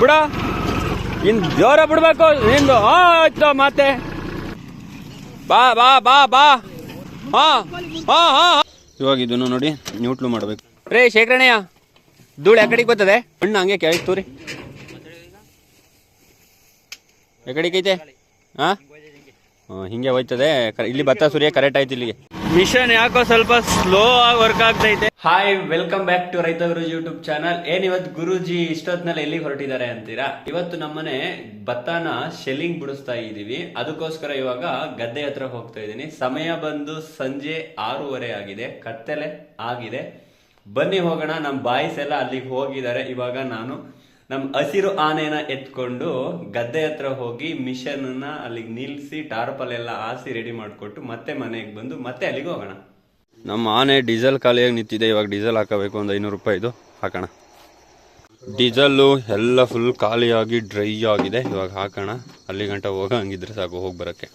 ಬಿಡ. ಇನ್ ಜೋರ ಬಿಡ್ಬೇಕು ನಿಂದು. ಆಯ್ತು ಮತ್ತೆ. ಬಾ ಬಾ ಬಾ ಬಾ. ಹಾ ಹಾ ಹಾ ಇವಾಗ ಇದನ್ನು ನೋಡಿ ನ್ಯೂಟ್ಲು ಮಾಡ್ಬೇಕು. ರೇ ಶೇಖರಣೆಯ ಧೂಳು ಯಾಕಡೆಗೆ ಬರ್ತದೆ? ಹಣ್ಣು ಹಂಗೆ ಕೇಳಿಸ್ತೂರಿ ತೂರಿ. ಯಾಕಡೆಗೆ ಐತೆ ಹಾ? ಹಿಂಗೆ ಹೋಯ್ತದೆ. ಇಲ್ಲಿ ಭತ್ತ ಸೂರ್ಯ ಕರೆಕ್ಟ್ ಆಯ್ತು ಇಲ್ಲಿಗೆ. ಮಿಷನ್ ಯಾಕೋ ಸ್ವಲ್ಪ ಸ್ಲೋ ಆಗಿ ವರ್ಕ್ ಆಗ್ತೈತೆ. ಹಾಯ್ ವೆಲ್ಕಮ್ ಬ್ಯಾಕ್ ಟು ರೈತ ಗುರುಜಿ ಯೂಟ್ಯೂಬ್ ಚಾನಲ್ ಏನ್ ಇವತ್ತು ಗುರುಜಿ ಇಷ್ಟೊತ್ನಲ್ಲಿ ಎಲ್ಲಿ ಹೊರಟಿದ್ದಾರೆ ಅಂತೀರಾ? ಇವತ್ತು ನಮ್ಮನೆ ಭತ್ತನ ಶೆಲ್ಲಿಂಗ್ ಬಿಡಿಸ್ತಾ ಇದೀವಿ ಅದಕ್ಕೋಸ್ಕರ ಇವಾಗ ಗದ್ದೆ ಹತ್ರ ಹೋಗ್ತಾ ಇದ್ದೀನಿ. ಸಮಯ ಬಂದು ಸಂಜೆ ಆರೂವರೆ ಆಗಿದೆ. ಕತ್ತಲೆ ಆಗಿದೆ. ಬನ್ನಿ ಹೋಗೋಣ. ನಮ್ಮ ಬಾಯ್ಸ್ ಎಲ್ಲ ಅಲ್ಲಿಗೆ ಹೋಗಿದ್ದಾರೆ. ಇವಾಗ ನಾನು ನಮ್ಮ ಹಸಿರು ಆನೆನ ಎತ್ಕೊಂಡು ಗದ್ದೆ ಹತ್ರ ಹೋಗಿ ಮಿಷನ್ ಅಲ್ಲಿಗೆ ನಿಲ್ಸಿ ಟಾರ್ಪಲ್ ಎಲ್ಲ ಹಾಸಿ ರೆಡಿ ಮಾಡಿಕೊಟ್ಟು ಮತ್ತೆ ಮನೆಗೆ ಬಂದು ಮತ್ತೆ ಅಲ್ಲಿಗೆ ಹೋಗೋಣ. ನಮ್ಮ ಆನೆ ಡೀಸೆಲ್ ಖಾಲಿಯಾಗಿ ನಿಂತಿದೆ ಇವಾಗ ಡೀಸೆಲ್ ಹಾಕಬೇಕು ಒಂದು ಐನೂರು ರೂಪಾಯಿದು. ಹಾಕೋಣ. ಡೀಸೆಲ್ಲು ಎಲ್ಲ ಫುಲ್ ಖಾಲಿಯಾಗಿ ಡ್ರೈ ಆಗಿದೆ. ಇವಾಗ ಹಾಕೋಣ. ಅಲ್ಲಿ ಗಂಟ ಹೋಗೋ ಹಂಗಿದ್ರೆ ಸಾಕು ಹೋಗಿ ಬರೋಕ್ಕೆ.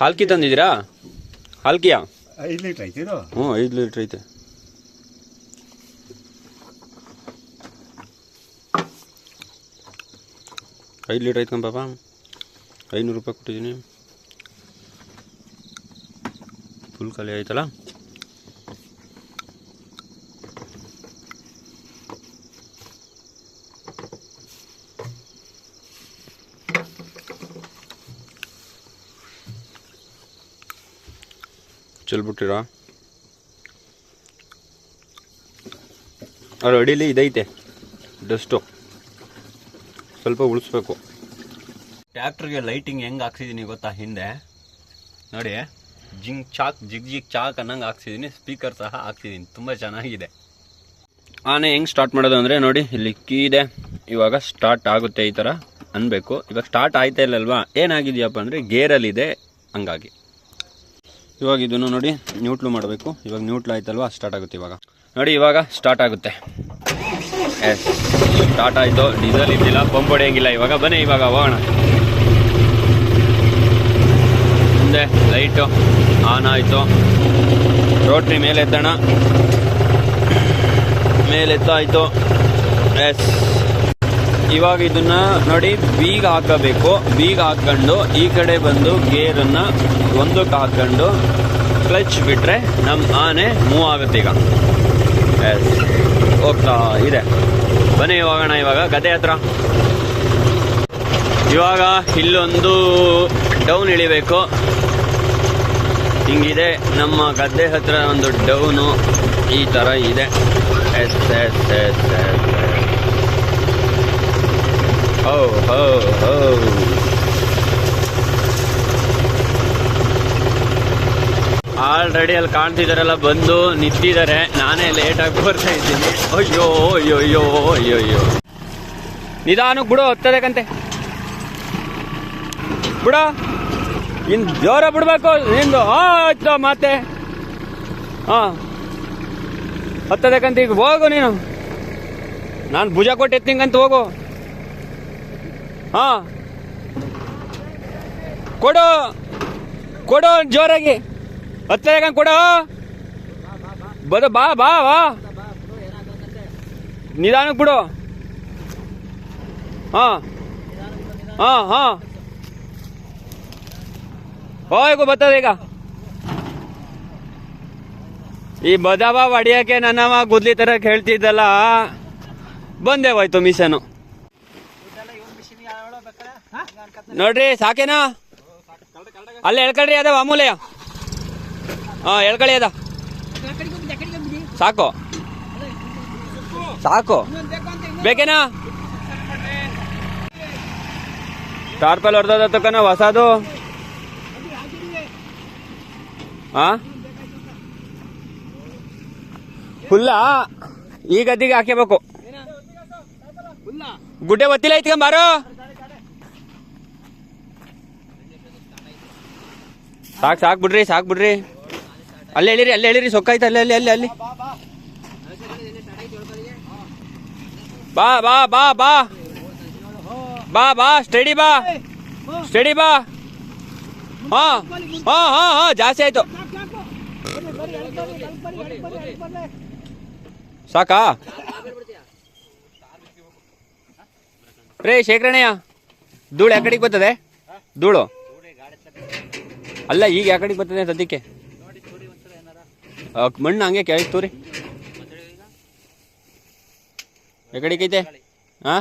ಹಾಲ್ಕಿ ತಂದಿದ್ದೀರಾ? ಹಾಲ್ಕಿಯಾ? ಐದು ಲೀಟ್ರ್ ಐತೆ ಹ್ಞೂ ಐದು ಲೀಟ್ರ್ ಐತೆ. ಐದು ಲೀಟ್ರ್ ಐತ್ಕೊಂಡ್ ಪಾಪ. ಐನೂರು ರೂಪಾಯಿ ಕೊಟ್ಟಿದ್ದೀನಿ. ಫುಲ್ ಖಾಲಿ ಆಯ್ತಲ್ಲ? ಚೆಲ್ಬಿಟ್ಟಿರಾ ಅವ್ರ ಅಡಿಲಿ ಇದೈತೆ. ಡಸ್ಟು ಸ್ವಲ್ಪ ಉಳಿಸ್ಬೇಕು. ಟ್ಯಾಕ್ಟ್ರಿಗೆ ಲೈಟಿಂಗ್ ಹೆಂಗೆ ಹಾಕ್ಸಿದ್ದೀನಿ ಗೊತ್ತಾ ಹಿಂದೆ? ನೋಡಿ, ಜಿಂಗ್ ಚಾಕ್, ಜಿಗ್ ಜಿಗ್ ಚಾಕ್ ಅನ್ನಂಗೆ ಹಾಕ್ಸಿದ್ದೀನಿ ಸ್ಪೀಕರ್ ಸಹ ಹಾಕ್ಸಿದ್ದೀನಿ ತುಂಬ ಚೆನ್ನಾಗಿದೆ. ಆನೆ ಹೆಂಗೆ ಸ್ಟಾರ್ಟ್ ಮಾಡೋದು ಅಂದರೆ ನೋಡಿ, ಇಲ್ಲಿ ಕೀ ಇದೆ. ಇವಾಗ ಸ್ಟಾರ್ಟ್ ಆಗುತ್ತೆ ಈ ಥರ ಅನ್ಬೇಕು. ಇವಾಗ ಸ್ಟಾರ್ಟ್ ಆಯ್ತಾ ಇಲ್ಲಲ್ವಾ ಏನಾಗಿದೆಯಪ್ಪ ಅಂದರೆ ಗೇರಲ್ಲಿದೆ ಹಂಗಾಗಿ. ಇವಾಗ ಇದನ್ನು ನೋಡಿ ನ್ಯೂಟ್ಲು ಮಾಡಬೇಕು. ಇವಾಗ ನ್ಯೂಟ್ಲು ಆಯ್ತಲ್ವಾ? ಸ್ಟಾರ್ಟ್ ಆಗುತ್ತೆ ಇವಾಗ. ನೋಡಿ, ಇವಾಗ ಸ್ಟಾರ್ಟ್ ಆಗುತ್ತೆ. ಎಸ್ ಸ್ಟಾರ್ಟ್ ಡೀಸೆಲ್ ಇದ್ದಿಲ್ಲ ಪಂಪ್ ಹೊಡೆಯಂಗಿಲ್ಲ. ಇವಾಗ ಬನ್ನಿ, ಇವಾಗ ಹೋಗೋಣ. ಮುಂದೆ ಲೈಟು ಆನ್ ಆಯಿತು. ರೋಟ್ರಿ ಮೇಲೆ ಎತ್ತೋಣ. ಮೇಲೆ ಎತ್ತಾಯಿತು. ಎಸ್ ಇವಾಗ ಇದನ್ನ ನೋಡಿ, ಬೀಗ ಹಾಕಬೇಕು. ಬೀಗ ಹಾಕೊಂಡು ಈ ಕಡೆ ಬಂದು ಗೇರನ್ನ ಒಂದಕ್ಕೆ ಹಾಕೊಂಡು ಕ್ಲಚ್ ಬಿಟ್ರೆ ನಮ್ಮ ಆನೆ ಮೂವ್ ಆಗುತ್ತೆ ಈಗ. ಎಸ್ ಹೋಗ್ತಾ ಇದೆ. ಬನ್ನಿ ಹೋಗೋಣ ಇವಾಗ ಗದ್ದೆ ಹತ್ರ. ಇವಾಗ ಇಲ್ಲೊಂದು ಡೌನ್ ಇಳಿಬೇಕು. ಹಿಂಗಿದೆ, ನಮ್ಮ ಗದ್ದೆ ಹತ್ರ ಒಂದು ಡೌನು. ಈ ಥರ ಇದೆ. ಎಸ್ ಎಸ್ ಎಸ್ ಎಸ್ ಹೋ ಹೋ. ಆಲ್ರೆಡಿ ಅಲ್ಲಿ ಕಾಣ್ತಿದಾರೆಲ್ಲ ಬಂದು ನಿಂತಿದ್ದಾರೆ. ನಾನೇ ಲೇಟಾಗಿ ಬರ್ತಾ ಇದ್ದೀನಿ. ಅಯ್ಯೋ ಅಯ್ಯೋ ಅಯ್ಯೋ ಅಯ್ಯೋ ಅಯ್ಯೋ. ನಿಧಾನಕ್ಕೆ ಬಿಡು ಹತ್ತದಕ್ಕಂತೆ ಬಿಡ. ಇನ್ ಜೋರ ಬಿಡ್ಬೇಕು. ನಿಂದು ಆಯ್ತು, ಮತ್ತೆ. ಹಾ ಹತ್ತದಕ್ಕಂತ ಈಗ ಹೋಗು ನೀನು. ನಾನು ಭುಜ ಕೊಟ್ಟು ಎತ್ತಿಂಗಂತ ಹೋಗು. ಹಾ ಕೊಡು. ಕೊಡು ಜೋರಾಗಿ. ಹತ್ತದಕ್ಕಂತ ಕೊಡು. ಬದ ಬಾ ಬಾ ಬಾ. ನಿಧಾನಕ್ಕೆ ಬಿಡು. ಹಾಂ. ಹಾಂ ಹಾಂ. ಹೋಗು ಬರ್ತದೆ ಈಗ. ಈ ಬಾ ಹೊಡಿಯಕ್ಕೆ ನನ್ನವ ಗುದ್ಲಿ ಥರ ಕೇಳ್ತಿದ್ದಲ್ಲ. ಬಂದೆ ಹೋಯ್ತು ಮಿಷನು. ನೋಡ್ರಿ, ಸಾಕೇನಾ? ಅಲ್ಲಿ ಹೇಳ್ಕೊಳ್ರಿ ಅದ ಅಮೂಲ್ಯ. ಹಾ ಅದ ಸಾಕು. ಸಾಕು. ಬೇಕೇನಾ? ಟಾರ್ಪಲ್ ಹೊಡೆದ ತಕ್ಕನ ಹೊಸದು? ಹಾ ಹುಲ್ಲ, ಈ ಗದ್ದಿಗೆ ಹಾಕ್ಯಬೇಕು. ಗುಡ್ಡೆ ಒತ್ತಿಲ್ಲ ಮಾರು ಸಾಕ್ ಸಾಕ್ ಬಿಡ್ರಿ ಸಾಕ್ ಬಿಡ್ರಿ. ಅಲ್ಲೇ ಹೇಳಿರಿ ಅಲ್ಲೇ ಹೇಳಿರಿ ಸೊಕ್ಕಾಯ್ತು? ಅಲ್ಲಿ ಅಲ್ಲಿ ಅಲ್ಲಿ ಅಲ್ಲಿ. ಬಾ ಬಾ ಬಾ ಬಾ. ಬಾ ಬಾ ಸ್ಟಡಿ ಬಾ. ಸ್ಟಡಿ ಬಾ. ಹಾ ಹಾ ಹಾ ಹಾ, ಜಾಸ್ತಿ ಆಯ್ತು. ಸಾಕಾ? ರೇ ಶೇಖರಣೆಯ ಧೂಳು ಯಾಕಡೆಗೆ ಬರ್ತದೆ? ಧೂಳು. ಅಲ್ಲ, ಈಗ ಯಾಕಡೆಗೆ ಬರ್ತದೆ ಸದ್ಯಕ್ಕೆ? ಮಣ್ಣು ಹಂಗೆ ಕೆಳಗೆ ತೋರಿ. ಐತೆ ಹಾ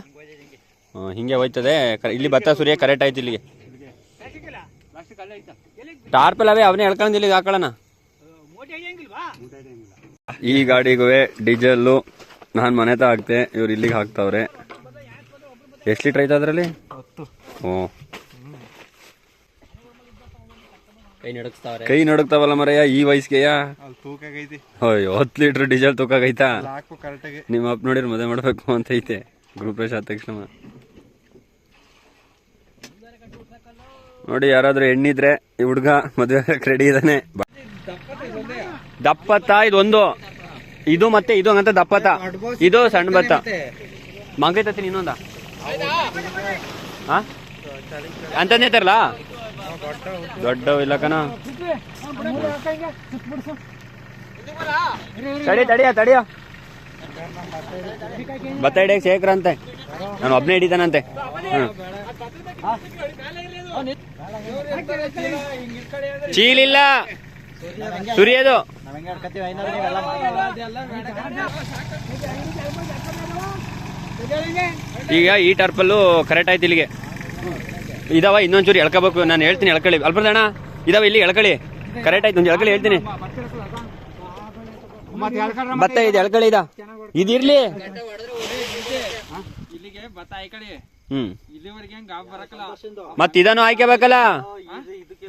ಹಿಂಗೆ ಹೋಯ್ತದೆ. ಕ- ಇಲ್ಲಿ ಭತ್ತ ಸೂರ್ಯ ಕರೆಕ್ಟ್ ಆಯ್ತು ಇಲ್ಲಿಗೆ. ಟಾರ್ಪಲ್ ಅವೇ ಅವನೇ ಎಳ್ಕೊಂಡಿಲ್ಲ ಈಗ ಹಾಕೊಳ್ಳೋಣ. ಈ ಗಾಡಿಗೂ ಡೀಸೆಲ್ಲು ನಾನು ಮನೆ ತ ಹಾಕ್ತೆ ಇವ್ರು ಇಲ್ಲಿಗೆ ಹಾಕ್ತಾವ್ರೆ. ಎಷ್ಟು ಲೀಟ್ರ್ ಐತೆ ಅದರಲ್ಲಿ? ಹ್ಞೂ ಕೈ ನಡಕ್ತಾವಲ್ಲ ಕೈ ನಡುಕ್ತಾವಲ್ಲ ಮರೆಯ ಈ ವಯಸ್ಸಿಗೆಯ? ಅಯ್ಯೋ ಹತ್ತು ಲೀಟರ್ ಡೀಸೆಲ್ ತೂಕಾಗೈತಾ? ನಿಮ್ಮ ಅಪ್ಪ ನೋಡಿರ್ ಮದುವೆ ಮಾಡಬೇಕು ಅಂತ ಐತೆ. ಗೃಹಪ್ರವೇಶ ಆದ ತಕ್ಷಣ. ನೋಡಿ ಯಾರಾದ್ರೂ ಹೆಣ್ಣಿದ್ರೆ ಈ ಹುಡುಗ ಮದುವೆ ರೆಡಿ ಇದಾನೆ. ದಪ್ಪತ್ತ? ಇದೊಂದು. ಇದು ಮತ್ತೆ ಇದು ಹಂಗಂತ ದಪ್ಪತ್ತ. ಇದು ಸಣ್ಣ ಭತ್ತ. ಮಂಗೈತತಿ ಇನ್ನೊಂದ. ಅಂತಂದೇ ತರಲ್ಲ ದೊಡ್ಡ ಇಲ್ಲ ಕಣ. ತಡಿ, ತಡಿಯ ತಡಿಯ. ಭತ್ತ ಶೇಖರ ಅಂತೆ ನಾನು ಒಬ್ಬನೇ ಹಿಡಿತಾನಂತೆ. ಚೀಲಿಲ್ಲ. ಸುರಿಯೋದು. ಈಗ ಈ ಟರ್ಪಲ್ಲು ಕರೆಕ್ಟ್ ಆಯ್ತು ಇಲ್ಲಿಗೆ. ಇದಾವ ಇನ್ನೊಂಚೂರು ಎಳ್ಕೋಬೇಕು. ನಾನು ಹೇಳ್ತೀನಿ ಎಳ್ಕೊಳ್ಳಿ. ಅಲ್ಪದಣ್ಣ ಇದಾವ ಇಲ್ಲಿ ಎಳ್ಕಳಿ ಕರೆಕ್ಟ್ ಆಯ್ತು ಒಂದು ಎಳ್ಕೊಳ್ಳಿ ಹೇಳ್ತೀನಿ. ಭತ್ತ ಇದೆ. ಎಳ್ಕಳಿ ಇದ ಇದಿರ್ಲಿ ಹ್ಮ್. ಮತ್ ಇದನ್ನು ಆಯ್ಕೋಬೇಕಲ್ಲ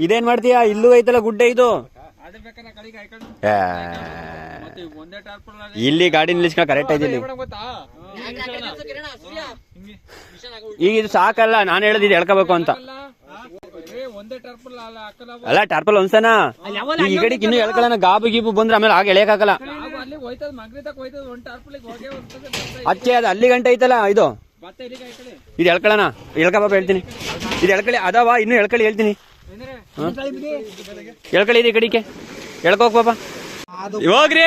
ಇದೇನ್ ಮಾಡ್ತೀಯ? ಇಲ್ಲೂ ಐತಲ್ಲ ಗುಡ್ಡೆ ಇದು. ಇಲ್ಲಿ ಗಾಡಿ ನಿಲ್ಲಿಸ್ಕೊಂಡು ಕರೆಕ್ಟ್ ಇಲ್ಲಿ. ಗೊತ್ತಾ? ಈಗ ಇದು ಸಾಕಲ್ಲ ನಾನು ಹೇಳಿದ್ ಇದು ಹೇಳ್ಕೋಬೇಕು ಅಂತ. ಅಲ್ಲ ಟರ್ಪಲ್ ಒಂದೇ ಟಾರ್ಪಲ್ ಅಲ್ಲ ಹಾಕಲ್ಲ ಅಲ್ಲ ಟಾರ್ಪಲ್ ಒಂದ್ಸನ? ಈ ಕಡೆಗೆ ಇನ್ನು ಎಳ್ಕೊಳ್ಳೋಣ ಗಾಬು ಗೀಬು ಬಂದ್ರೆ ಆಮೇಲೆ ಆಗ ಎಳೆಯಕ್ಕಾಗಲ್ಲ. ಅದಕ್ಕೆ ಅದು ಅಲ್ಲಿ ಗಂಟೆ ಐತಲ್ಲ ಇದು? ಇದು ಎಳ್ಕೊಳ್ಳೋಣ ಎಳ್ಕೊಬಾಪ ಹೇಳ್ತೀನಿ. ಇದು ಎಳ್ಕಳಿ ಅದಾವ ಇನ್ನು ಎಳ್ಕಳಿ ಹೇಳ್ತೀನಿ. ಎಳ್ಕಳಿ ಇದೆ ಇದು ಈ ಕಡೆಗೆ. ಎಳ್ಕೋಕ್ ಬಾಬಾ ಹೋಗ್ರಿ.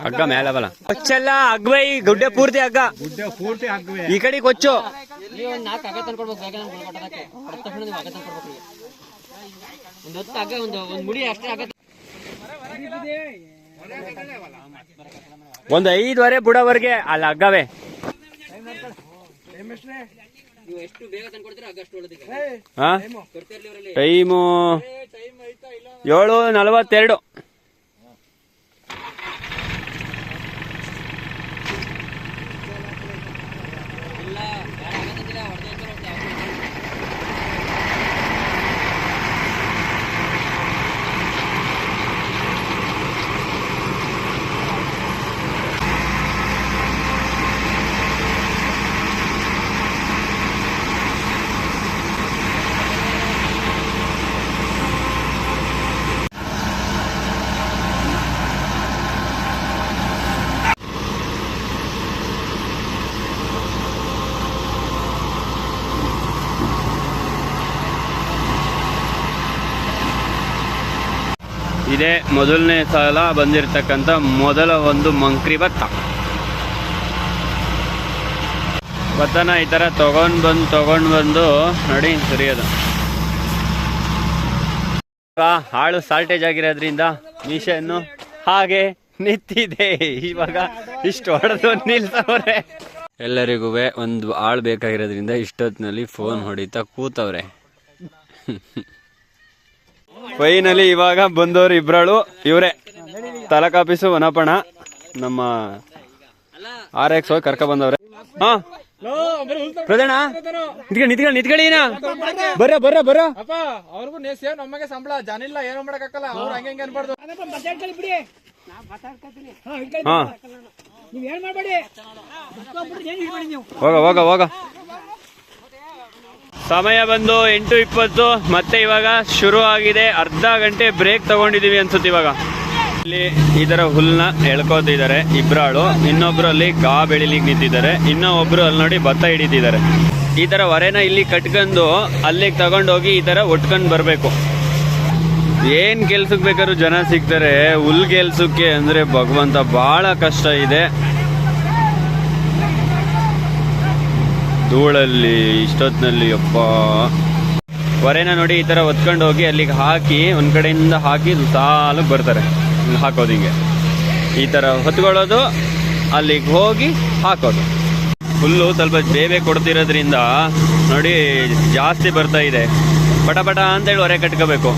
ಹಗ್ಗ ಬಲ ಕೊಚ್ಚಲ್ಲ ಈ ಗುಡ್ಡೆ ಪೂರ್ತಿ ಹಗ್ಗ. ಗುಡ್ಡೆ ಪೂರ್ತಿ ಹಗ್ವೆ. ಈ ಕಡೆ ಕೊಚ್ಚು. ನಾಲ್ಕು ಅಗ ತಂದ್ಕೊಡ್ಬೇಕು ಬೇಗ ನಮ್ಗೆ ಕೊಟ್ಟದಕ್ಕೆ ಹೊಡೆದ ತಕ್ಷಣ ನೀವು ಅಗ ತಂದ್ಕೊಡ್ಬೇಕು ಒಂದು ಹೊತ್ತು ಅಗ ಒಂದು ಒಂದು ಮುಡಿ ಅಷ್ಟೇ ಅಗ ಒಂದ್ ಐದುವರೆ ಬುಡವರ್ಗೆ ಅಲ್ಲ ಹಗ್ಗವೇ. ಟೈಮು ಏಳು ನಲವತ್ತೆರಡು. ಇದೇ. ಮೊದಲನೇ ಸಲ ಬಂದಿರತಕ್ಕಂಥ ಮೊದಲ ಒಂದು ಮಂಕ್ರಿ ಭತ್ತ. ಭತ್ತನ ಈ ಥರ ತೊಗೊಂಡು ಬಂದು ತೊಗೊಂಡು ಬಂದು ನೋಡಿ ಸರಿಯೋದು. ಹಾಳು ಸಾಲ್ಟೇಜ್ ಆಗಿರೋದ್ರಿಂದ ಮಿಷನ್ನು ಹಾಗೆ ನಿಂತಿದೆ. ಇವಾಗ ಇಷ್ಟು ಹೊಡೆದು ನಿಲ್ಸವ್ರೆ. ಎಲ್ಲರಿಗೂ ಒಂದು ಆಳು ಬೇಕಾಗಿರೋದ್ರಿಂದ ಇಷ್ಟೊತ್ತಿನಲ್ಲಿ ಫೋನ್ ಹೊಡಿತಾ ಕೂತವ್ರೆ. ಫೈನಲಿ ಇವಾಗ ಬಂದವರು ಇಬ್ರಳು ಇವರೇ. ತಾಲೂಕ್ ಆಫೀಸು ವನಪಣ ನಮ್ಮ ಆರ್ ಎಕ್ಸ್ ಹೋಗಿ ಕರ್ಕ ಬಂದವ್ರೆ. ಹಾ. ಬರ್ರ ಬರ್ರ ಬರ್ರ. ಅಪ್ಪ ಅವ್ರಿಗೂ ನಮಗೆ ಸಂಬಳ. ಜಾನಿಲ್ಲ ಏನೋ ಮಾಡಕ್ಕಾಗಲ್ಲ. ಅವ್ರು ಹಂಗೆ ಹಂಗೆ ಅನ್ಬಾರ್ದು. ಹಾ ಹೋಗ ಹೋಗ ಹೋಗ. ಸಮಯ ಬಂದು ಎಂಟು ಇಪ್ಪತ್ತು, ಮತ್ತೆ ಇವಾಗ ಶುರು ಆಗಿದೆ. ಅರ್ಧ ಗಂಟೆ ಬ್ರೇಕ್ ತಗೊಂಡಿದೀವಿ ಅನ್ಸುತ್ತೆ ಇವಾಗ. ಇಲ್ಲಿ ಇದರ ಹುಲ್ನ ಎಳ್ಕೋತಿದ್ದಾರೆ ಇಬ್ರಾಳು. ಇನ್ನೊಬ್ರು ಅಲ್ಲಿ ಗಾ ಬೆಳಿಲಿಕ್ಕೆ ನಿಂತಿದ್ದಾರೆ. ಇನ್ನೂ ಒಬ್ರು ಅಲ್ಲಿ ನೋಡಿ ಭತ್ತ ಹಿಡಿದಿದ್ದಾರೆ ಈ ತರ ಹೊರೆನ ಇಲ್ಲಿ ಕಟ್ಕೊಂಡು ಅಲ್ಲಿಗೆ ತಗೊಂಡೋಗಿ ಈ ತರ ಒಟ್ಕೊಂಡು ಬರಬೇಕು. ಏನ್ ಕೆಲ್ಸಕ್ಕೆ ಬೇಕಾದ್ರೂ ಜನ ಸಿಗ್ತಾರೆ. ಹುಲ್ ಕೆಲ್ಸಕ್ಕೆ ಅಂದ್ರೆ ಭಗವಂತ ಬಹಳ ಕಷ್ಟ ಇದೆ. ಧೂಳಲ್ಲಿ, ಇಷ್ಟೊತ್ತಿನಲ್ಲಿ ಅಪ್ಪ ಹೊರೆನ ನೋಡಿ ಈ ಥರ ಒತ್ಕೊಂಡು ಹೋಗಿ ಅಲ್ಲಿಗೆ ಹಾಕಿ, ಒಂದು ಕಡೆಯಿಂದ ಹಾಕಿ ಸಾಲು ಬರ್ತಾರೆ. ಹಾಕೋದು ಹಿಂಗೆ. ಈ ಥರ ಹೊತ್ಕೊಳ್ಳೋದು, ಅಲ್ಲಿಗೆ ಹೋಗಿ ಹಾಕೋದು. ಫುಲ್ಲು ಸ್ವಲ್ಪ ಬೇಬೆ ಕೊಡ್ತಿರೋದ್ರಿಂದ ನೋಡಿ ಜಾಸ್ತಿ ಬರ್ತಾ ಇದೆ. ಪಟ ಪಟ ಅಂತೇಳಿ ಹೊರೆ ಕಟ್ಕೋಬೇಕು.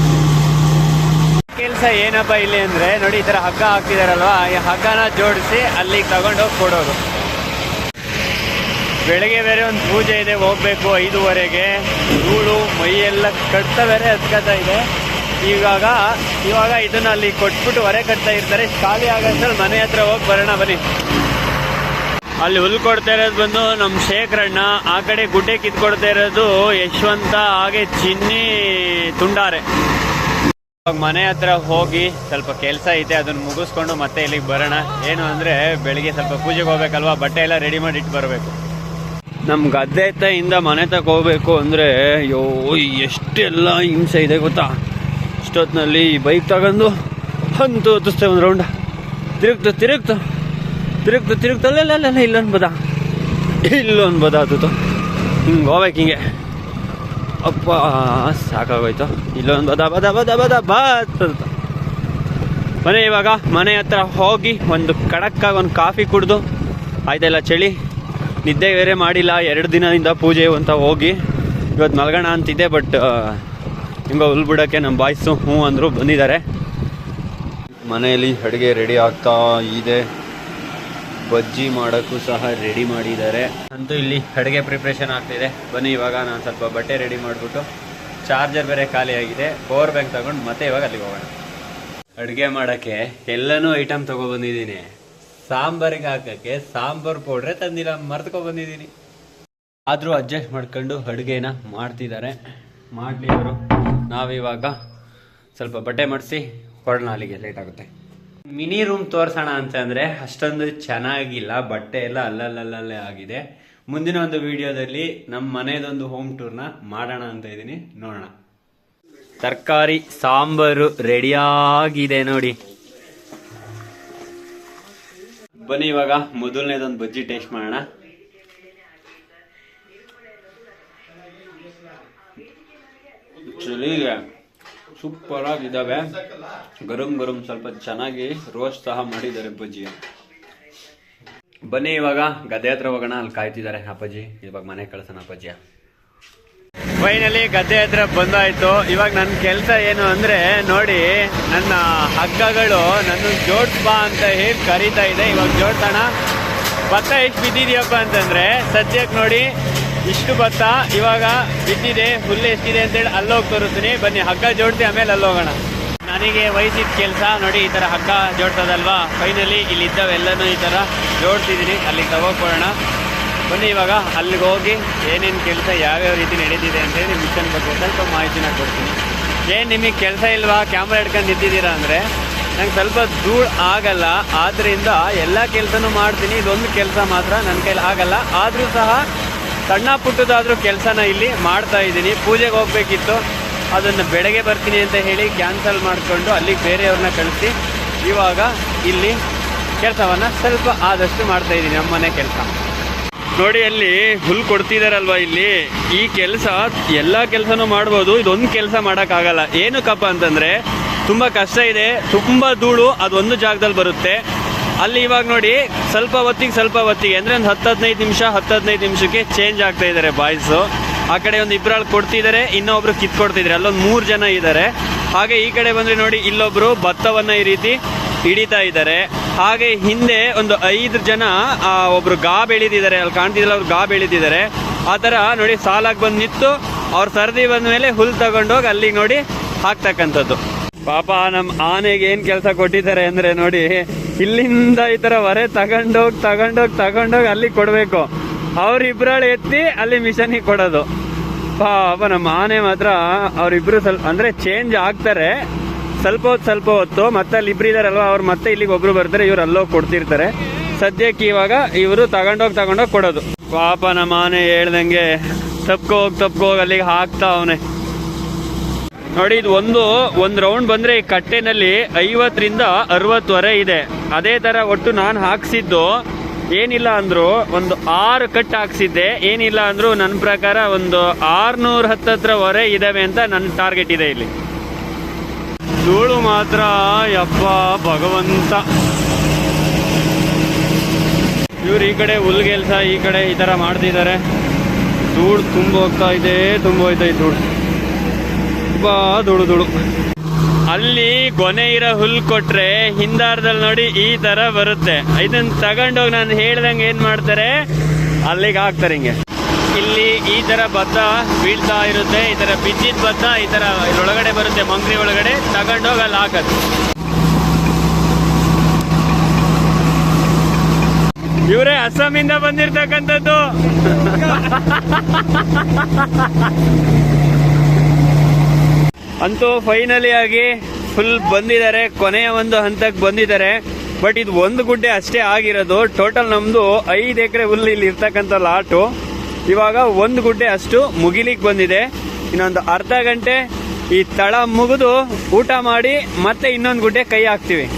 ಕೆಲಸ ಏನಪ್ಪ ಇಲ್ಲಿ ಅಂದರೆ ನೋಡಿ ಈ ಥರ ಹಗ್ಗ ಹಾಕ್ತಿದಾರಲ್ವಾ? ಈ ಹಗ್ಗನ ಜೋಡಿಸಿ ಅಲ್ಲಿಗೆ ತಗೊಂಡೋಗಿ ಕೊಡೋದು. ಬೆಳಗ್ಗೆ ಬೇರೆ ಒಂದು ಪೂಜೆ ಇದೆ, ಹೋಗ್ಬೇಕು ಐದುವರೆಗೆ. ಧೂಳು, ಮೈಯೆಲ್ಲ ಕಟ್ತಾ ಬೇರೆ ಹತ್ಕೋತಾ ಇದೆ. ಇವಾಗ ಇವಾಗ ಇದನ್ನ ಅಲ್ಲಿ ಕೊಟ್ಬಿಟ್ಟು ಹೊರೆ ಕಟ್ತಾ ಇರ್ತಾರೆ. ಖಾಲಿ ಆಗತ್ತೆ ಮನೆ ಹತ್ರ ಹೋಗಿ ಬರೋಣ, ಬನ್ನಿ. ಅಲ್ಲಿ ಹುಲ್ ಕೊಡ್ತಾ ಇರೋದು ಬಂದು ನಮ್ಮ ಶೇಖರಣ್ಣ. ಆ ಕಡೆ ಗುಡ್ಡೆ ಕಿತ್ಕೊಡ್ತಾ ಇರೋದು ಯಶವಂತ, ಹಾಗೆ ಚಿನ್ನಿ ತುಂಡಾರೆ. ಮನೆ ಹತ್ರ ಹೋಗಿ ಸ್ವಲ್ಪ ಕೆಲಸ ಐತೆ, ಅದನ್ನ ಮುಗಿಸ್ಕೊಂಡು ಮತ್ತೆ ಇಲ್ಲಿಗೆ ಬರೋಣ. ಏನು ಅಂದ್ರೆ ಬೆಳಿಗ್ಗೆ ಸ್ವಲ್ಪ ಪೂಜೆಗೆ ಹೋಗ್ಬೇಕಲ್ವಾ? ಬಟ್ಟೆ ಎಲ್ಲ ರೆಡಿ ಮಾಡಿ ಇಟ್ಟು ಬರಬೇಕು. ನಮ್ಮ ಗದ್ದೆ ಇಂದ ಮನೆ ತಕ ಹೋಗ್ಬೇಕು ಅಂದ್ರೆ, ಅಯ್ಯೋ, ಎಷ್ಟೆಲ್ಲ ಹಿಂಸೆ ಇದೆ ಗೊತ್ತಾ? ಇಷ್ಟೊತ್ತಿನಲ್ಲಿ ಬೈಕ್ ತಗೊಂಡು ಹಂತು ಹತ್ತಿಸ್ತೇವೆ ಒಂದು ರೌಂಡ್ ತಿರುಗ್ತು ತಿರುಗ್ತು ತಿರುಗ್ತು ತಿರುಗ್ತು ಅಲ್ಲೆಲ್ಲ ಇಲ್ಲೊಂದು ಬದ ಇಲ್ಲೊಂದು ಬದ ಆತು ಹಿಂಗೆ ಹೋಗ್ಬೇಕು ಹಿಂಗೆ. ಅಪ್ಪ, ಸಾಕಾಗೋಯ್ತು. ಇಲ್ಲೊಂದು ಬದ ಬದ ಬದ ಬದ ಬದ ಮನೆ ಇವಾಗ, ಮನೆ ಹತ್ರ ಹೋಗಿ ಒಂದು ಕಡಕ್ಕಾಗಿ ಒಂದು ಕಾಫಿ ಕುಡ್ದು ಆಯ್ತಲ್ಲ ಚಳಿ? ನಿದ್ದೆ ಬೇರೆ ಮಾಡಿಲ್ಲ ಎರಡು ದಿನದಿಂದ ಪೂಜೆ ಅಂತ ಹೋಗಿ. ಇವತ್ತು ಮಲ್ಗೋಣ ಅಂತಿದ್ದೆ ಬಟ್ ಹಿಂಗೆ ಹುಲ್ ಬಿಡೋಕ್ಕೆ ನಮ್ಮ ಬಾಯ್ಸು ಹ್ಞೂ ಅಂದರು ಬಂದಿದ್ದಾರೆ. ಮನೆಯಲ್ಲಿ ಅಡುಗೆ ರೆಡಿ ಆಗ್ತಾ ಇದೆ. ಬಜ್ಜಿ ಮಾಡೋಕ್ಕೂ ಸಹ ರೆಡಿ ಮಾಡಿದ್ದಾರೆ. ಅಂತೂ ಇಲ್ಲಿ ಅಡುಗೆ ಪ್ರಿಪ್ರೇಷನ್ ಆಗ್ತಿದೆ ಬನ್ನಿ ಇವಾಗ ನಾನು ಸ್ವಲ್ಪ ಬಟ್ಟೆ ರೆಡಿ ಮಾಡಿಬಿಟ್ಟು ಚಾರ್ಜರ್ ಬೇರೆ ಖಾಲಿಯಾಗಿದೆ ಆಗಿದೆ. ಪವರ್ ಬ್ಯಾಂಕ್ ತಗೊಂಡು ಮತ್ತೆ ಇವಾಗ ಅಲ್ಲಿಗೆ ಹೋಗೋಣ. ಅಡುಗೆ ಮಾಡೋಕ್ಕೆ ಎಲ್ಲನೂ ಐಟಮ್ ತಗೊಬಂದಿದ್ದೀನಿ ಸಾಂಬಾರಿಗೆ ಹಾಕಕ್ಕೆ ಸಾಂಬಾರ್ ಪೌಡ್ರೆ ತಂದಿಲ್ಲ. ಮರ್ತ್ಕೊಂಡು ಬಂದಿದ್ದೀನಿ. ಆದರೂ ಅಡ್ಜಸ್ಟ್ ಮಾಡ್ಕೊಂಡು ಅಡುಗೆನ ಮಾಡ್ತಿದ್ದಾರೆ. ಮಾಡಲಿ ಅವರು. ನಾವಿವಾಗ ಸ್ವಲ್ಪ ಬಟ್ಟೆ ಮಾಡಿಸಿ ಹೊರಡೋಣ ಅಲ್ಲಿಗೆ ಲೇಟ್ ಆಗುತ್ತೆ. ಮಿನಿ ರೂಮ್ ತೋರಿಸೋಣ ಅಂತ ಅಂದರೆ ಅಷ್ಟೊಂದು ಚೆನ್ನಾಗಿಲ್ಲ. ಬಟ್ಟೆ ಎಲ್ಲ ಅಲ್ಲಲ್ಲಲ್ಲೇ ಆಗಿದೆ. ಮುಂದಿನ ಒಂದು ವಿಡಿಯೋದಲ್ಲಿ ನಮ್ಮ ಮನೆಯದೊಂದು ಹೋಮ್ ಟೂರ್ನ ಮಾಡೋಣ ಅಂತ ಇದ್ದೀನಿ. ನೋಡೋಣ. ತರಕಾರಿ, ಸಾಂಬಾರು ರೆಡಿಯಾಗಿದೆ ನೋಡಿ. ಬನ್ನಿ ಇವಾಗ ಮೊದಲನೇದೊಂದು ಬಜ್ಜಿ ಟೇಸ್ಟ್ ಮಾಡೋಣ. ಚಳಿಗೆ ಸೂಪರ್ ಆಗಿದ್ದಾವೆ. ಗರಂ ಗರಂ ಸ್ವಲ್ಪ ಚೆನ್ನಾಗಿ ರೋಸ್ಟ್ ಸಹ ಮಾಡಿದ್ದಾರೆ ಬಜ್ಜಿ ಬನ್ನಿ ಇವಾಗ ಗದ್ದೆ ಹತ್ರ ಹೋಗೋಣ, ಅಲ್ಲಿ ಕಾಯ್ತಿದ್ದಾರೆ ಅಪ್ಪಾಜಿ. ಇವಾಗ ಮನೆ ಕಳ್ಸೋಣ ಅಪ್ಪಾಜಿಯ. ಫೈನಲಿ ಗದ್ದೆ ಹತ್ರ ಬಂದಾಯ್ತು. ಇವಾಗ ನನ್ನ ಕೆಲಸ ಏನು ಅಂದ್ರೆ, ನೋಡಿ, ನನ್ನ ಹಗ್ಗಗಳು ನನ್ನ ಜೋಡ್ಸ್ ಬಾ ಅಂತ ಹೇಳಿ ಕರೀತಾ ಇದೆ. ಇವಾಗ ಜೋಡ್ಸೋಣ. ಭತ್ತ ಎಷ್ಟು ಬಿದ್ದಿದೆಯಪ್ಪ ಅಂತಂದ್ರೆ, ಸದ್ಯಕ್ಕೆ ನೋಡಿ, ಇಷ್ಟು ಭತ್ತ ಇವಾಗ ಬಿದ್ದಿದೆ, ಹುಲ್ಲು ಎಷ್ಟಿದೆ ಅಂತೇಳಿ ಅಲ್ಲೋಗಿ ತೋರಿಸ್ತೀನಿ. ಬನ್ನಿ, ಹಗ್ಗ ಜೋಡಿಸಿ ಆಮೇಲೆ ಅಲ್ಲೋಗೋಣ. ನನಗೆ ವಹಿಸಿದ ಕೆಲಸ, ನೋಡಿ, ಈ ಥರ ಹಗ್ಗ ಜೋಡ್ಸೋದಲ್ವಾ? ಫೈನಲಿ ಇಲ್ಲಿ ಇದ್ದವೆಲ್ಲನೂ ಈ ಥರ ಜೋಡ್ಸಿದ್ದೀನಿ. ಅಲ್ಲಿಗೆ ತಗೋಕೊಳ್ಳೋಣ. ಬನ್ನಿ ಇವಾಗ, ಅಲ್ಲಿಗೆ ಹೋಗಿ ಏನೇನು ಕೆಲಸ ಯಾವ್ಯಾವ ರೀತಿ ನಡೀತಿದೆ ಅಂತೇಳಿ ಮಿಷನ್ ಬಗ್ಗೆ ಸ್ವಲ್ಪ ಮಾಹಿತಿನ ಕೊಡ್ತೀನಿ. ಏನು ನಿಮಗೆ ಕೆಲಸ ಇಲ್ವಾ ಕ್ಯಾಮ್ರಾ ಹಿಡ್ಕೊಂಡು ನಿಂತಿದ್ದೀರಾ ಅಂದರೆ, ನಂಗೆ ಸ್ವಲ್ಪ ಧೂಳು ಆಗಲ್ಲ ಆದ್ದರಿಂದ ಎಲ್ಲ ಕೆಲಸನೂ ಮಾಡ್ತೀನಿ, ಇದೊಂದು ಕೆಲಸ ಮಾತ್ರ ನನ್ನ ಕೈಲಿ ಆಗಲ್ಲ. ಆದರೂ ಸಹ ಸಣ್ಣ ಪುಟ್ಟದಾದರೂ ಕೆಲಸನ ಇಲ್ಲಿ ಮಾಡ್ತಾ ಇದ್ದೀನಿ. ಪೂಜೆಗೆ ಹೋಗಬೇಕಿತ್ತು, ಅದನ್ನು ಬೆಳಗ್ಗೆ ಬರ್ತೀನಿ ಅಂತ ಹೇಳಿ ಕ್ಯಾನ್ಸಲ್ ಮಾಡಿಕೊಂಡು ಅಲ್ಲಿಗೆ ಬೇರೆಯವ್ರನ್ನ ಕಳಿಸಿ, ಇವಾಗ ಇಲ್ಲಿ ಕೆಲಸವನ್ನು ಸ್ವಲ್ಪ ಆದಷ್ಟು ಮಾಡ್ತಾಯಿದ್ದೀನಿ ನಮ್ಮನೆ ಕೆಲಸ. ನೋಡಿ ಅಲ್ಲಿ ಹುಲ್ ಕೊಡ್ತಿದಾರಲ್ವಾ ಇಲ್ಲಿ? ಈ ಕೆಲಸ ಎಲ್ಲ ಕೆಲಸನೂ ಮಾಡ್ಬೋದು, ಇದೊಂದು ಕೆಲಸ ಮಾಡೋಕ್ಕಾಗಲ್ಲ. ಏನಕ್ಕಪ್ಪ ಅಂತಂದ್ರೆ, ತುಂಬಾ ಕಷ್ಟ ಇದೆ, ತುಂಬಾ ಧೂಳು ಅದೊಂದು ಜಾಗದಲ್ಲಿ ಬರುತ್ತೆ. ಅಲ್ಲಿ ಇವಾಗ ನೋಡಿ, ಸ್ವಲ್ಪ ಹೊತ್ತಿಗೆ ಸ್ವಲ್ಪ ಹೊತ್ತಿಗೆ, ಅಂದ್ರೆ ಒಂದು ಹತ್ತು ನಿಮಿಷ, ಹತ್ತು ಹದಿನೈದು ನಿಮಿಷಕ್ಕೆ ಚೇಂಜ್ ಆಗ್ತಾ ಇದ್ದಾರೆ ಬಾಯ್ಸು ಆ ಕಡೆ ಒಂದು ಇಬ್ಬರಾಳು ಕೊಡ್ತಿದ್ದಾರೆ ಇನ್ನೊಬ್ರು ಕಿತ್ಕೊಡ್ತಿದ್ದಾರೆ ಅಲ್ಲೊಂದು ಮೂರು ಜನ ಇದ್ದಾರೆ ಹಾಗೆ ಈ ಕಡೆ ಬಂದ್ರೆ ನೋಡಿ, ಇಲ್ಲೊಬ್ರು ಭತ್ತವನ್ನ ಈ ರೀತಿ ಹಿಡಿತಾ ಇದ್ದಾರೆ ಹಾಗೆ ಹಿಂದೆ ಒಂದು ಐದು ಜನ ಒಬ್ರು ಗಾ ಬೆಳೆದಿದ್ದಾರೆ. ಅಲ್ಲಿ ಕಾಣ್ತಿದ್ರಲ್ಲ, ಅವ್ರು ಗಾ ಬೆಳೆದಿದ್ದಾರೆ. ಆ ಥರ ನೋಡಿ ಸಾಲಾಗಿ ಬಂದು ನಿಂತು ಅವ್ರ ಸರದಿ ಬಂದ ಮೇಲೆ ಹುಲ್ ತಗೊಂಡೋಗಿ ಅಲ್ಲಿಗೆ ನೋಡಿ ಹಾಕ್ತಕ್ಕಂಥದ್ದು. ಪಾಪ ನಮ್ಮ ಆನೆಗೆ ಏನು ಕೆಲಸ ಕೊಟ್ಟಿದ್ದಾರೆ ಅಂದರೆ ನೋಡಿ, ಇಲ್ಲಿಂದ ಈ ಥರ ಹೊರೆ ತಗೊಂಡೋಗಿ ತಗೊಂಡೋಗಿ ತಗೊಂಡೋಗಿ ಅಲ್ಲಿ ಕೊಡಬೇಕು. ಅವ್ರಿಬ್ರಾಳು ಎತ್ತಿ ಅಲ್ಲಿ ಮಿಷನಿಗೆ ಕೊಡೋದು. ಪಾಪ ನಮ್ಮ ಆನೆ ಮಾತ್ರ ಅವರಿಬ್ರು ಸ್ವಲ್ಪ ಅಂದ್ರೆ ಚೇಂಜ್ ಆಗ್ತಾರೆ. ಸ್ವಲ್ಪ ಹೊತ್ತು ಸ್ವಲ್ಪ ಹೊತ್ತು ಮತ್ತೆ ಅಲ್ಲಿ ಇಬ್ರು ಇದಾರಲ್ವ, ಅವ್ರು ಮತ್ತೆ ಇಲ್ಲಿಗೆ ಒಬ್ರು ಬರ್ತಾರೆ, ಇವ್ರು ಅಲ್ಲೋಗಿ ಕೊಡ್ತಿರ್ತಾರೆ. ಸದ್ಯಕ್ಕೆ ಇವಾಗ ಇವರು ತಗೊಂಡೋಗಿ ತಗೊಂಡೋಗಿ ಕೊಡೋದು. ಪಾಪ ನಮ್ಮ ಆನೆ ಹೇಳ್ದಂಗೆ ತಪ್ಕೋ ಹೋಗಿ ತಪ್ಕೋ ಹೋಗಿ, ಅಲ್ಲಿಗೆ ಹಾಕ್ತಾ ಅವನೇ. ನೋಡಿ, ಇದು ಒಂದು ಒಂದು ರೌಂಡ್ ಬಂದ್ರೆ ಈ ಕಟ್ಟೆನಲ್ಲಿ ಐವತ್ತರಿಂದ ಅರವತ್ತುವರೆ ಇದೆ. ಅದೇ ತರ ಒಟ್ಟು ನಾನು ಹಾಕ್ಸಿದ್ದು ಏನಿಲ್ಲ ಅಂದ್ರು ಒಂದು ಆರು ಕಟ್ ಹಾಕ್ಸಿದ್ದೆ. ಏನಿಲ್ಲ ಅಂದ್ರು ನನ್ನ ಪ್ರಕಾರ ಒಂದು ಆರ್ನೂರ ಹತ್ತತ್ರವರೆ ಇದ್ದಾವೆ ಅಂತ ನನ್ನ ಟಾರ್ಗೆಟ್ ಇದೆ ಇಲ್ಲಿ. ಧೂಳು ಮಾತ್ರ ಯಪ್ಪ ಭಗವಂತ. ಇವ್ರು ಈ ಕಡೆ ಹುಲ್ಗೆಲ್ಸ ಈ ಕಡೆ ಈ ತರ ಮಾಡ್ತಿದ್ದಾರೆ. ಧೂಳು ತುಂಬ ಹೋಗ್ತಾ ಇದೆ, ತುಂಬ ಹೋಯ್ತಾ ಇದೆ ಧೂಳು. ತುಂಬ ಧೂಳು ಧೂಳು. ಅಲ್ಲಿ ಗೊನೆ ಇರೋ ಹುಲ್ ಕೊಟ್ರೆ ಹಿಂದಾರ್ದಲ್ಲಿ ನೋಡಿ ಈ ತರ ಬರುತ್ತೆ. ಇದನ್ನ ತಗೊಂಡೋಗಿ ನಾನು ಹೇಳ್ದಂಗೆ ಏನ್ ಮಾಡ್ತಾರೆ? ಅಲ್ಲಿಗೆ ಹಾಕ್ತಾರೆ ಹಿಂಗೆ. ಇಲ್ಲಿ ಈ ತರ ಭತ್ತ ಬೀಳ್ತಾ ಇರುತ್ತೆ, ಈ ತರ ಬಿದ್ದಿದ್ ಭತ್ತ ಈ ತರ ಒಳಗಡೆ ಬರುತ್ತೆ, ಮಂಗ್ರಿ ಒಳಗಡೆ ತಗೊಂಡೋಗಿ ಅಲ್ಲಿ ಹಾಕದು. ಇವರೇ ಇಂದ ಬಂದಿರ್ತಕ್ಕಂಥದ್ದು. ಅಂತೂ ಫೈನಲಿ ಆಗಿ ಫುಲ್ ಬಂದಿದ್ದಾರೆ, ಕೊನೆಯ ಒಂದು ಹಂತಕ್ಕೆ ಬಂದಿದ್ದಾರೆ. ಬಟ್ ಇದು ಒಂದು ಗುಡ್ಡೆ ಅಷ್ಟೇ ಆಗಿರೋದು ಟೋಟಲ್ ನಮ್ದು ಐದು ಎಕರೆ ಹುಲ್ಲು ಇಲ್ಲಿ ಇರ್ತಕ್ಕಂಥ ಲಾಟು ಇವಾಗ ಒಂದು ಗುಡ್ಡೆ ಅಷ್ಟು ಮುಗಿಲಿಕ್ಕೆ ಬಂದಿದೆ. ಇನ್ನೊಂದು ಅರ್ಧ ಗಂಟೆ ಈ ತಳ ಮುಗಿದು ಊಟ ಮಾಡಿ ಮತ್ತೆ ಇನ್ನೊಂದು ಗುಡ್ಡೆ ಕೈ ಹಾಕ್ತೀವಿ.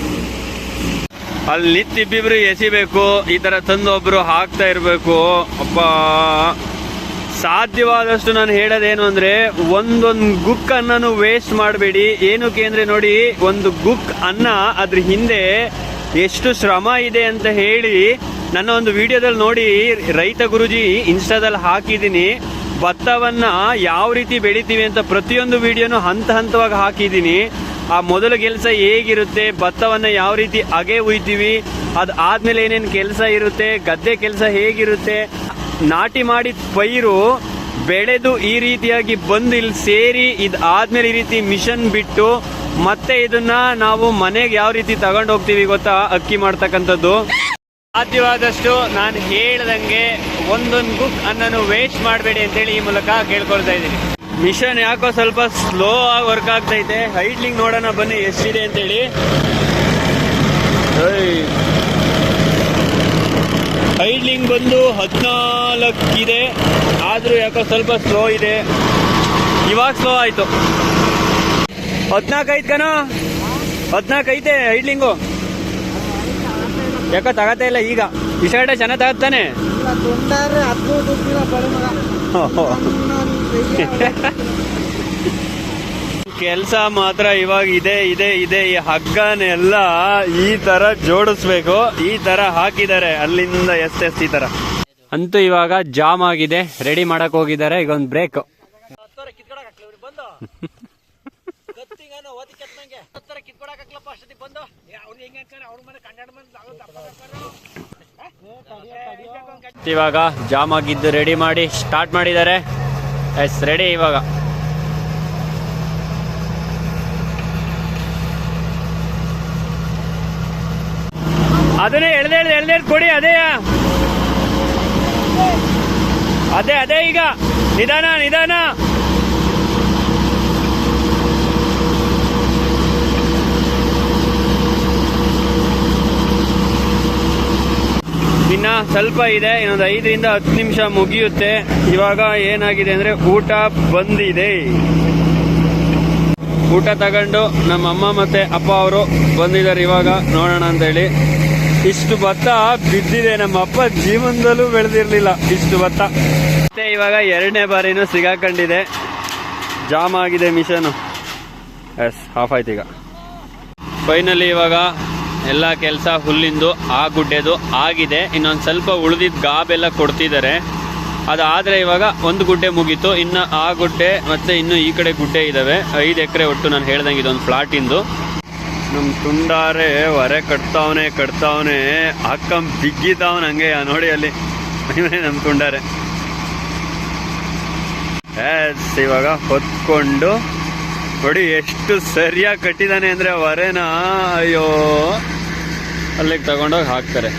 ಅಲ್ಲಿ ನಿಂತು ಇಬ್ಬಿಬ್ರು ಎಸಿಬೇಕು, ಈ ತರ ತಂದು ಒಬ್ರು ಹಾಕ್ತಾ ಇರಬೇಕು. ಅಪ್ಪ. ಸಾಧ್ಯವಾದಷ್ಟು ನಾನು ಹೇಳೋದೇನು ಅಂದ್ರೆ, ಒಂದೊಂದು ಗುಕ್ ಅನ್ನನು ವೇಸ್ಟ್ ಮಾಡಬೇಡಿ. ಏನಕ್ಕೆ ಅಂದ್ರೆ ನೋಡಿ, ಒಂದು ಗುಕ್ ಅನ್ನ ಅದ್ರ ಹಿಂದೆ ಎಷ್ಟು ಶ್ರಮ ಇದೆ ಅಂತ ಹೇಳಿ ನನ್ನ ಒಂದು ವಿಡಿಯೋದಲ್ಲಿ ನೋಡಿ, ರೈತ ಗುರುಜಿ ಇನ್ಸ್ಟಾದಲ್ಲಿ ಹಾಕಿದ್ದೀನಿ. ಭತ್ತವನ್ನು ಯಾವ ರೀತಿ ಬೆಳಿತೀವಿ ಅಂತ ಪ್ರತಿಯೊಂದು ವಿಡಿಯೋನು ಹಂತ ಹಂತವಾಗಿ ಹಾಕಿದ್ದೀನಿ. ಆ ಮೊದಲ ಕೆಲಸ ಹೇಗಿರುತ್ತೆ, ಭತ್ತವನ್ನು ಯಾವ ರೀತಿ ಅಗೆ ಉಯ್ತೀವಿ, ಅದು ಆದ್ಮೇಲೆ ಏನೇನು ಕೆಲಸ ಇರುತ್ತೆ, ಗದ್ದೆ ಕೆಲಸ ಹೇಗಿರುತ್ತೆ, ನಾಟಿ ಮಾಡಿದ ಪೈರು ಬೆಳೆದು ಈ ರೀತಿಯಾಗಿ ಬಂದು ಇಲ್ಲಿ ಸೇರಿ, ಇದು ಆದ್ಮೇಲೆ ಈ ರೀತಿ ಮಿಷನ್ ಬಿಟ್ಟು ಮತ್ತೆ ಇದನ್ನ ನಾವು ಮನೆಗೆ ಯಾವ ರೀತಿ ತಗೊಂಡು ಹೋಗ್ತೀವಿ ಗೊತ್ತಾ? ಅಕ್ಕಿ ಮಾಡ್ತಕ್ಕಂಥದ್ದು. ಸಾಧ್ಯವಾದಷ್ಟು ನಾನು ಹೇಳ್ದಂಗೆ ಒಂದೊಂದು ಬುಕ್ ಅನ್ನನ್ನು ವೇಸ್ಟ್ ಮಾಡಬೇಡಿ ಅಂತೇಳಿ ಈ ಮೂಲಕ ಕೇಳ್ಕೊಳ್ತಾ ಇದ್ದೀನಿ. ಮಿಷನ್ ಯಾಕೋ ಸ್ವಲ್ಪ ಸ್ಲೋ ಆಗಿ ವರ್ಕ್ ಆಗ್ತೈತೆ. ಹೈಡ್ಲಿಂಗ್ ನೋಡೋಣ ಬನ್ನಿ ಎಷ್ಟಿದೆ ಅಂತೇಳಿ. ಹೈಡ್ಲಿಂಗ್ ಬಂದು ಹದಿನಾಲ್ಕಿದೆ. ಆದರೂ ಯಾಕೋ ಸ್ವಲ್ಪ ಸ್ಲೋ ಇದೆ. ಇವಾಗ ಸ್ಲೋ ಆಯಿತು. ಹದಿನಾಲ್ಕು ಐತೆ ಕಣ? ಹದಿನಾಲ್ಕು ಐತೆ ಹೈಡ್ಲಿಂಗು ಯಾಕೋ ತಗತಾ ಇಲ್ಲ ಈಗ. ಇಷ್ಟೇ ಜನ ತಗತ್ತಾನೆ ಕೆಲಸ ಮಾತ್ರ ಇವಾಗ ಇದೆ ಇದೆ ಇದೆ. ಈ ಹಗ್ಗನೆಲ್ಲ ಈ ತರ ಜೋಡಿಸ್ಬೇಕು. ಈ ತರ ಹಾಕಿದ್ದಾರೆ. ಅಲ್ಲಿಂದ ಎಸ್ ಎಸ್ ಈ ತರ. ಅಂತೂ ಇವಾಗ ಜಾಮ್ ಆಗಿದೆ. ರೆಡಿ ಮಾಡಕ್ ಹೋಗಿದ್ದಾರೆ. ಈಗ ಒಂದು ಬ್ರೇಕ್ ಇವಾಗ ಜಾಮ್ ಆಗಿದ್ದು ರೆಡಿ ಮಾಡಿ ಸ್ಟಾರ್ಟ್ ಮಾಡಿದ್ದಾರೆ. ಎಸ್ ರೆಡಿ ಇವಾಗ. ಅದನ್ನೇ ಎಳ್ದೆ ಎಳ್ದೆ ಕೊಡಿ ಅದೇ. ಅದೇ ಅದೇ ಈಗ. ನಿಧಾನ ನಿಧಾನ. ಇನ್ನ ಸ್ವಲ್ಪ ಇದೆ, ಇನ್ನೊಂದು ಐದರಿಂದ ಹತ್ತು ನಿಮಿಷ ಮುಗಿಯುತ್ತೆ. ಇವಾಗ ಏನಾಗಿದೆ ಅಂದ್ರೆ ಊಟ ಬಂದಿದೆ. ಊಟ ತಗೊಂಡು ನಮ್ಮ ಅಮ್ಮ ಮತ್ತೆ ಅಪ್ಪ ಅವರು ಬಂದಿದ್ದಾರೆ ಇವಾಗ, ನೋಡೋಣ ಅಂತ ಹೇಳಿ ಇಷ್ಟು ಭತ್ತ ಬಿದ್ದಿದೆ, ನಮ್ಮ ಅಪ್ಪ ಜೀವನದಲ್ಲೂ ಬೆಳೆದಿರ್ಲಿಲ್ಲ ಇಷ್ಟು ಭತ್ತ. ಮತ್ತೆ ಇವಾಗ ಎರಡನೇ ಬಾರಿನೂ ಸಿಗಾಕೊಂಡಿದೆ. ಜಾಮ್ ಆಗಿದೆ ಮಿಷನ್ ಎಸ್ ಆಫ್ ಆಯ್ತು ಈಗ. ಫೈನಲಿ ಇವಾಗ ಎಲ್ಲ ಕೆಲಸ ಹುಲ್ಲಿಂದು, ಆ ಗುಡ್ಡೆದು ಆಗಿದೆ. ಇನ್ನೊಂದು ಸ್ವಲ್ಪ ಉಳಿದಿದ್ದ ಗಾಬೆಲ್ಲ ಕೊಡ್ತಿದ್ದಾರೆ. ಅದಾದರೆ ಇವಾಗ ಒಂದು ಗುಡ್ಡೆ ಮುಗೀತು. ಇನ್ನು ಆ ಗುಡ್ಡೆ ಮತ್ತು ಇನ್ನು ಈ ಕಡೆ ಗುಡ್ಡೆ ಇದ್ದಾವೆ ಐದು ಎಕರೆ ಒಟ್ಟು ನಾನು ಹೇಳ್ದಂಗೆ ಇದೊಂದು ಫ್ಲಾಟಿಂದು. ನಮ್ಮ ನಮ್ ತುಂಡಾರೆ ಹೊರೆ ಕಟ್ತಾವನೆ ಕಟ್ತಾವನೆ. ಹಾಕಂ ಬಿಗ್ಗಿತಾವನ್ ಹಂಗೆ ನೋಡಿ ಅಲ್ಲಿ. ನಮ್ಮ ನಮ್ ತುಂಡಾರೆ. ಎಸ್ ಇವಾಗ ಹೊತ್ಕೊಂಡು. ನೋಡಿ ಎಷ್ಟು ಸರಿಯಾಗಿ ಕಟ್ಟಿದ್ದಾನೆ ಅಂದರೆ ಹೊರೆನ? ಅಯ್ಯೋ. ಅಲ್ಲಿಗೆ ತಗೊಂಡೋಗಿ ಹಾಕ್ತಾರೆ.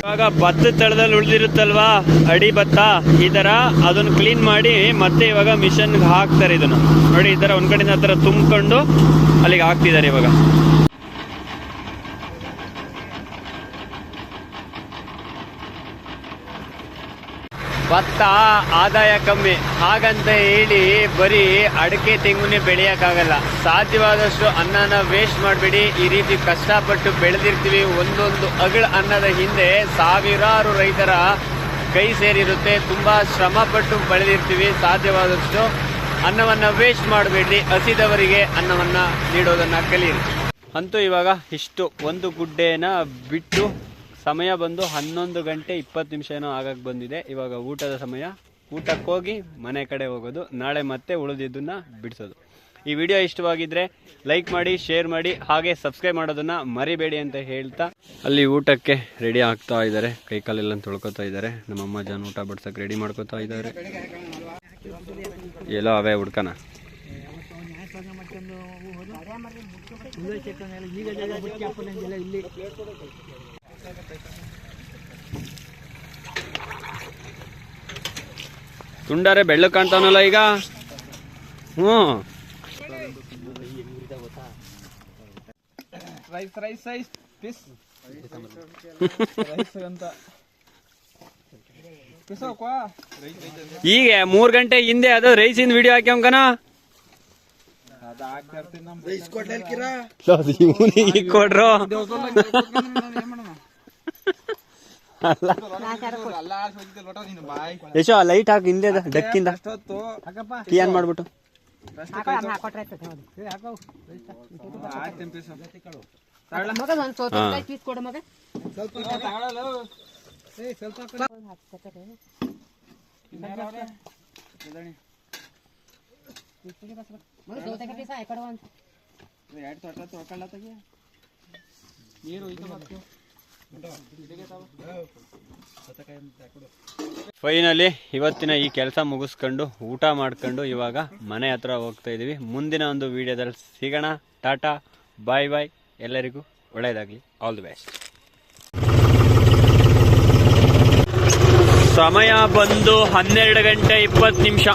ಇವಾಗ ಭತ್ತದ ತಳದಲ್ಲಿ ಉಳಿದಿರುತ್ತಲ್ವಾ? ಅಡಿ ಭತ್ತ, ಈ ಥರ ಅದನ್ನ ಕ್ಲೀನ್ ಮಾಡಿ ಮತ್ತೆ ಇವಾಗ ಮಿಷನ್ಗೆ ಹಾಕ್ತಾರೆ ಇದನ್ನ. ನೋಡಿ, ಈ ಥರ ಒಂದು ಕಡೆಯಿಂದ ಆ ಥರ ತುಂಬಿಕೊಂಡು ಅಲ್ಲಿಗೆ ಹಾಕ್ತಿದ್ದಾರೆ ಇವಾಗ. ಭತ್ತ ಆದಾಯ ಕಮ್ಮಿ. ಹಾಗಂತ ಹೇಳಿ ಬರೀ ಅಡಿಕೆ ತೆಂಗುನೇ ಬೆಳೆಯೋಕ್ಕಾಗಲ್ಲ. ಸಾಧ್ಯವಾದಷ್ಟು ಅನ್ನನ ವೇಸ್ಟ್ ಮಾಡಬೇಡಿ. ಈ ರೀತಿ ಕಷ್ಟಪಟ್ಟು ಬೆಳೆದಿರ್ತೀವಿ. ಒಂದೊಂದು ಅಗಳ ಅನ್ನದ ಹಿಂದೆ ಸಾವಿರಾರು ರೈತರ ಕೈ ಸೇರಿರುತ್ತೆ. ತುಂಬ ಶ್ರಮಪಟ್ಟು ಬೆಳೆದಿರ್ತೀವಿ. ಸಾಧ್ಯವಾದಷ್ಟು ಅನ್ನವನ್ನು ವೇಸ್ಟ್ ಮಾಡಬೇಡಿ. ಹಸಿದವರಿಗೆ ಅನ್ನವನ್ನು ನೀಡೋದನ್ನು ಕಲಿಯಿರಿ. ಅಂತೂ ಇವಾಗ ಇಷ್ಟು ಒಂದು ಗುಡ್ಡೆನ ಬಿಟ್ಟು ಸಮಯ ಬಂದು ಹನ್ನೊಂದು ಗಂಟೆ ಇಪ್ಪತ್ತು ನಿಮಿಷ ಏನೋ ಆಗಕ್ಕೆ ಬಂದಿದೆ. ಇವಾಗ ಊಟದ ಸಮಯ. ಊಟಕ್ಕೆ ಹೋಗಿ ಮನೆ ಕಡೆ ಹೋಗೋದು. ನಾಳೆ ಮತ್ತೆ ಉಳಿದಿದ್ದನ್ನು ಬಿಡಿಸೋದು. ಈ ವಿಡಿಯೋ ಇಷ್ಟವಾಗಿದ್ರೆ ಲೈಕ್ ಮಾಡಿ, ಶೇರ್ ಮಾಡಿ, ಹಾಗೆ ಸಬ್ಸ್ಕ್ರೈಬ್ ಮಾಡೋದನ್ನು ಮರಿಬೇಡಿ ಅಂತ ಹೇಳ್ತಾ ಅಲ್ಲಿ ಊಟಕ್ಕೆ ರೆಡಿ ಆಗ್ತಾ ಇದ್ದಾರೆ. ಕೈ ಕಾಲೆಲ್ಲ ತೊಳ್ಕೊತಾ ಇದ್ದಾರೆ. ನಮ್ಮಮ್ಮ ಜನ ಊಟ ಬಡ್ಸಕ್ಕೆ ರೆಡಿ ಮಾಡ್ಕೋತಾ ಇದ್ದಾರೆ. ಎಲ್ಲೋ ಅವೇ ಹುಡ್ಕನ? ತುಂಡಾರೆ ಬೆಳ್ಳು ಕಾಣ್ತಾವನಲ್ಲ ಈಗ? ಹ್ಞೂ. ರೈಸ್ ರೈಸ್ ರೈಸ್ ಪಿಸ್ ರೈಸ್ ಅಂತ. ಈಗ ಮೂರ್ ಗಂಟೆ ಹಿಂದೆ ಅದು ರೈಸಿನ ವಿಡಿಯೋ ಹಾಕ್ಯಂಕನ ಕೊಡ್ರು ಅಲ್ಲ ಆಡ್ಸೋದಿಕ್ಕೆ ಲೋಟ ನೀನು ಬಾಯ್ ಯಶೋ ಲೈಟ್ ಹಾಕಿ ಹಿಂದೆ ಡಕ್ಕಿಂದ. ಅಷ್ಟೊತ್ತು. ಕೀ ಆನ್ ಮಾಡ್ಬಿಟ್ಟು ನೀರು ಫೈನಲಿ ಇವತ್ತಿನ ಈ ಕೆಲಸ ಮುಗಿಸ್ಕೊಂಡು ಊಟ ಮಾಡ್ಕೊಂಡು ಇವಾಗ ಮನೆ ಹತ್ರ ಹೋಗ್ತಾ ಇದೀವಿ. ಮುಂದಿನ ಒಂದು ವಿಡಿಯೋದಲ್ಲಿ ಸಿಗೋಣ. ಟಾಟಾ ಬಾಯ್ ಬಾಯ್ ಎಲ್ಲರಿಗೂ ಒಳ್ಳೆಯದಾಗಲಿ. ಆಲ್ ದಿ ಬೆಸ್ಟ್ ಸಮಯ ಬಂದು ಹನ್ನೆರಡು ಗಂಟೆ ಇಪ್ಪತ್ತು ನಿಮಿಷ.